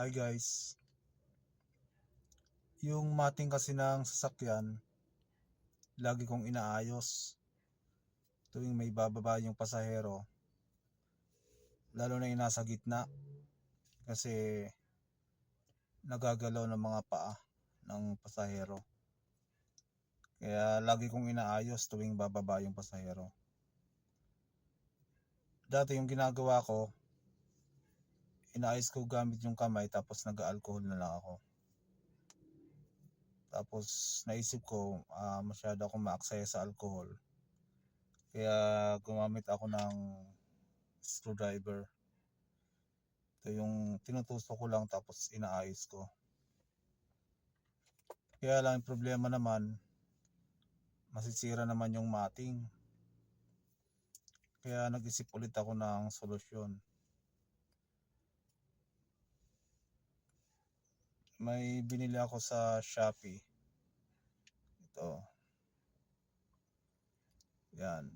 Hi guys. Yung mating kasi ng sasakyan, lagi kong inaayos. Tuwing may bababa yung pasahero, lalo na yung nasa gitna. Kasi nagagalaw ng mga paa ng pasahero. Kaya lagi kong inaayos tuwing bababa yung pasahero. Dati yung ginagawa ko, inaayos ko gamit yung kamay tapos nag-alcohol na lang ako. Tapos naisip ko ah, masyado akong maaksaya sa alcohol. Kaya gumamit ako ng screwdriver. Ito yung tinutusok ko lang tapos inaayos ko. Kaya lang yung problema naman, masisira naman yung mating. Kaya nag-isip ulit ako ng solusyon. May binili ako sa Shopee. Ito. Yan.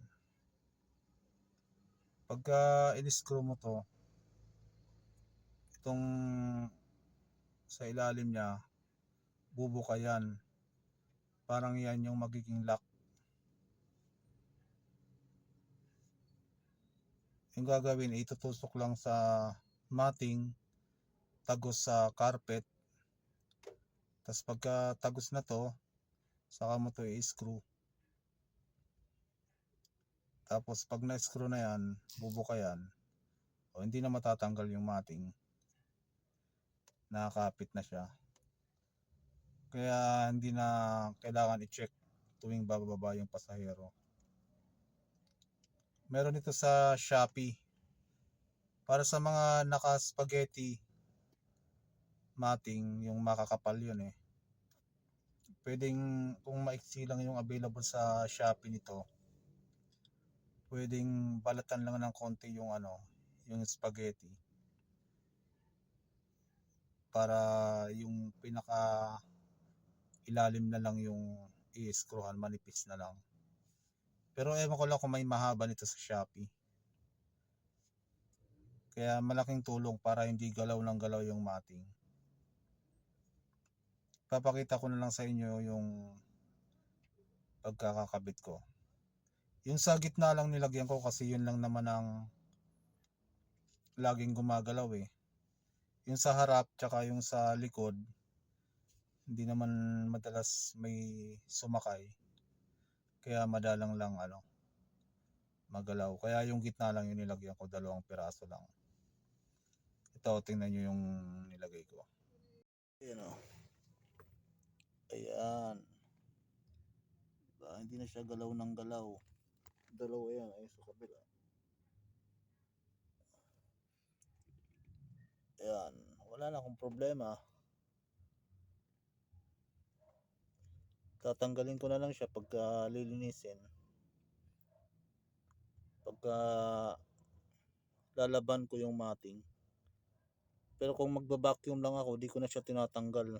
Pagka in-screw mo to, itong sa ilalim niya, bubuka yan. Parang yan yung magiging lock. Yung gagawin, itutusok lang sa matting, tagos sa carpet, tapos pagka tagos na to, saka mo to i-screw. Tapos pag na-screw na yan, bubuka yan. O hindi na matatanggal yung mating. Nakakapit na siya. Kaya hindi na kailangan i-check tuwing bababa yung pasahero. Meron ito sa Shopee. Para sa mga naka-spaghetti mating, yung makakapal yun eh. Pwedeng kung maiksi lang yung available sa Shopee nito, pwedeng balatan lang ng konti yung ano, yung spaghetti. Para yung pinaka ilalim na lang yung i-screwhan, manipis na lang. Pero ewan ko lang kung may mahaba nito sa Shopee. Kaya malaking tulong para hindi galaw ng galaw yung mating papakita ko na lang sa inyo yung pagkakakabit ko. Yung sa gitna lang nilagyan ko kasi yun lang naman ang laging gumagalaw eh. Yung sa harap tsaka yung sa likod hindi naman madalas may sumakay. Kaya madalang lang ano magalaw. Kaya yung gitna lang yung nilagyan ko, dalawang piraso lang. Ito, tingnan nyo yung nilagay ko. Ayan o. Ayan. Diba? Hindi na siya galaw ng galaw. Dalawa yan ay sa kabila. Ayan. Wala na akong problema. Tatanggalin ko na lang siya pagka lilinisin. Pagka lalaban ko yung mating. Pero kung magba-vacuum lang ako, di ko na siya tinatanggal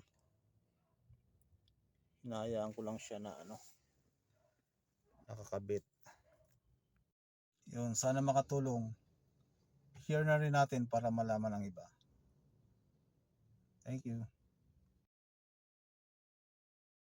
hinahayaan ko lang siya na ano nakakabit. Yun sana makatulong. Share na rin natin para malaman ng iba. Thank you